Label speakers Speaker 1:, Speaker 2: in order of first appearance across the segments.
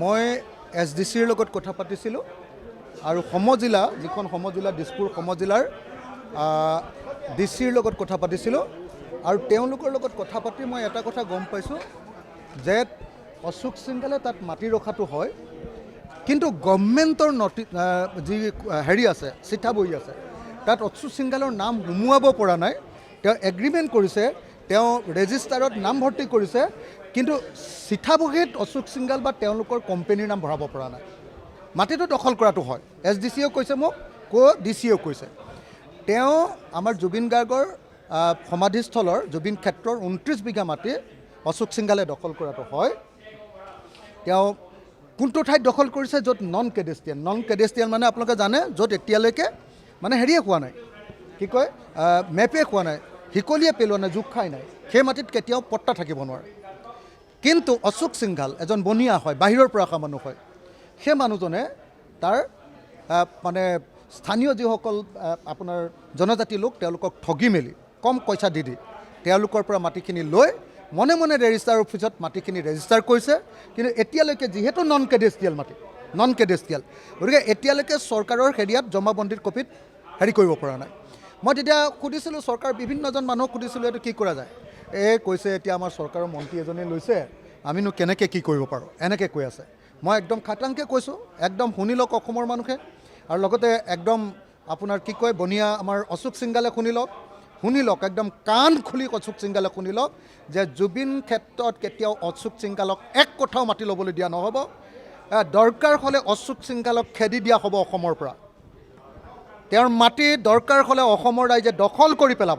Speaker 1: মই S D চিৰ লগত কথা পাতিছিলোঁ আৰু সমজিলা, যিখন সমজিলা দিছপুৰ সমজিলাৰ ডি চিৰ লগত কথা পাতিছিলোঁ আৰু তেওঁলোকৰ লগত কথা পাতি মই এটা কথা গম পাইছোঁ যে অশোক সিংগালে তাত মাটি ৰখাটো হয়, কিন্তু গভমেণ্টৰ নটি যি হেৰি আছে চিঠা বহি আছে, তাত অচ্যুত সিংগালৰ নাম সুমুৱাব পৰা নাই। তেওঁ এগ্ৰিমেণ্ট কৰিছে তেওঁ ৰেজিষ্টাৰত নাম ভৰ্তি কৰিছে কিন্তু চিঠা বহীত অশোক সিংগাল বা তেওঁলোকৰ কোম্পেনীৰ নাম ভৰাব পৰা নাই। মাটিটো দখল কৰাটো হয়। এছ ডি চিয়েও কৈছে মোক ক' ডি চিয়েও কৈছে। তেওঁ আমাৰ জুবিন গাৰ্গৰ সমাধিস্থলৰ জুবিন ক্ষেত্ৰৰ ঊনত্ৰিছ বিঘা মাটি অশোক সিংগালে দখল কৰাটো হয়। তেওঁ কোনটো ঠাইত দখল কৰিছে য'ত নন কেডেষ্টিয়ান। নন কেডেষ্টিয়ান মানে আপোনালোকে জানে য'ত এতিয়ালৈকে মানে হেৰিয়ে হোৱা নাই। কি কয় মেপে হোৱা নাই। শিকলিয়ে পেলোৱা নাই জোখ খাই নাই, সেই মাটিত কেতিয়াও পট্টা থাকিব নোৱাৰে। কিন্তু অশোক সিংঘাল, এজন বনিয়া হয়, বাহিৰৰ পৰা অহা মানুহ হয়, সেই মানুহজনে তাৰ মানে স্থানীয় যিসকল আপোনাৰ জনজাতি লোক, তেওঁলোকক ঠগি মেলি, কম পইচা দি দি, তেওঁলোকৰ পৰা মাটিখিনি লৈ, মনে মনে ৰেজিষ্টাৰ অফিচত মাটিখিনি ৰেজিষ্টাৰ কৰিছে, কিন্তু এতিয়ালৈকে যিহেতু নন কেডেষ্টিয়েল মাটি নন কেডেষ্টিয়েল গতিকে এতিয়ালৈকে চৰকাৰৰ হেৰিয়াত জমাবন্দীৰ কপিত হেৰি কৰিব পৰা নাই। মই তেতিয়া সুধিছিলোঁ, চৰকাৰ বিভিন্নজন মানুহক সুধিছিলোঁ, এইটো কি কৰা যায়? এই কৈছে, এতিয়া আমাৰ চৰকাৰৰ মন্ত্ৰী এজনে লৈছে, আমিনো কেনেকৈ কি কৰিব পাৰোঁ? এনেকৈ কৈ আছে। মই একদম খাটাংকৈ কৈছোঁ, একদম শুনি লওক অসমৰ মানুহে। আৰু লগতে একদম আপোনাৰ কি কয়, বনিয়া আমাৰ অশোক সিংগালে শুনি লওক শুনি লওক, একদম কাণ খুলি অশোক সিংগালে শুনি লওক, যে জুবিন ক্ষেত্ৰত কেতিয়াও অশোক সিংগালক এক কথাও মাতি ল'বলৈ দিয়া নহ'ব। দৰকাৰ হ'লে অশোক সিংগালক খেদি দিয়া হ'ব অসমৰ পৰা। তেওঁৰ মাটি দৰকাৰ হ'লে অসমৰ ৰাইজে দখল কৰি পেলাব।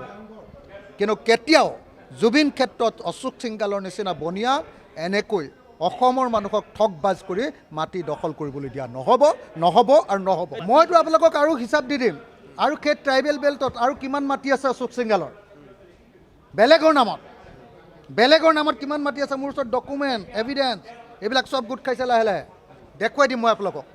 Speaker 1: কিন্তু কেতিয়াও জুবিন ক্ষেত্ৰত অশোক সিংগালৰ নিচিনা বনিয়া এনেকৈ অসমৰ মানুহক ঠগ কৰি মাটি দখল কৰিবলৈ দিয়া নহ'ব নহ'ব আৰু নহ'ব। মইতো আপোনালোকক আৰু হিচাপ দি দিম। আৰু সেই ট্ৰাইবেল বেল্টত আৰু কিমান মাটি আছে অশোক সিংগালৰ? বেলেগৰ নামত। বেলেগৰ নামত কিমান মাটি আছে? মোৰ ওচৰত ডকুমেণ্ট এভিডেঞ্চ এইবিলাক চব গোট খাইছে লাহে লাহে। দেখুৱাই দিম মই আপোনালোকক।